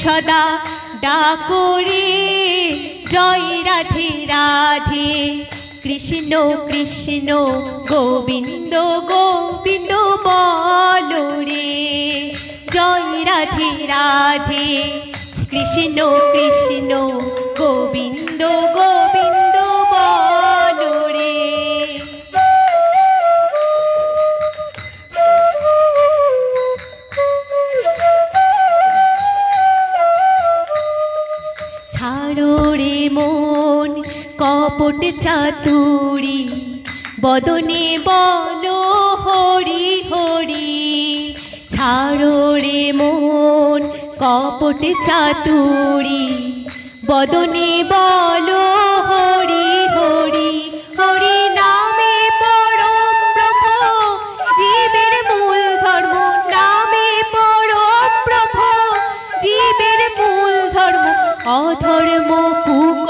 সদা ডাকরে জয় রাধে রাধে। কৃষ্ণ কৃষ্ণ, গোবিন্দ গোবিন্দ বলো রে। জয় রাধে রাধে। কৃষ্ণ কৃষ্ণ, গোবিন্দ গোবিন্দ ছাড়ো রে মন কপট চাতুরি, বদনে বল হরি হরি, ছাড়ো রে মন কপট চাতুরি, বদনে বলো মুকু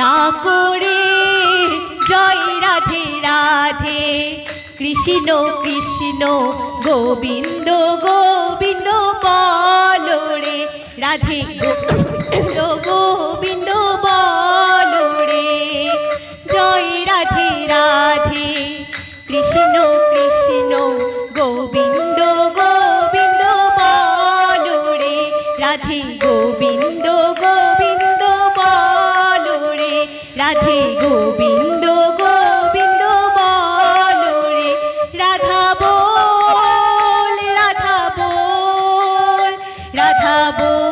ডাকরে। জয় রাধে রাধে। কৃষ্ণ কৃষ্ণ, গোবিন্দ গোবিন্দ পাল রে রাধে, গোবিন্দ গোবিন্দ পাল রে জয় রাধে রাধে। কৃষ্ণ রাধে গোবিন্দ গোবিন্দ বলো রে। রাধা বল রাধা বল রাধা বল।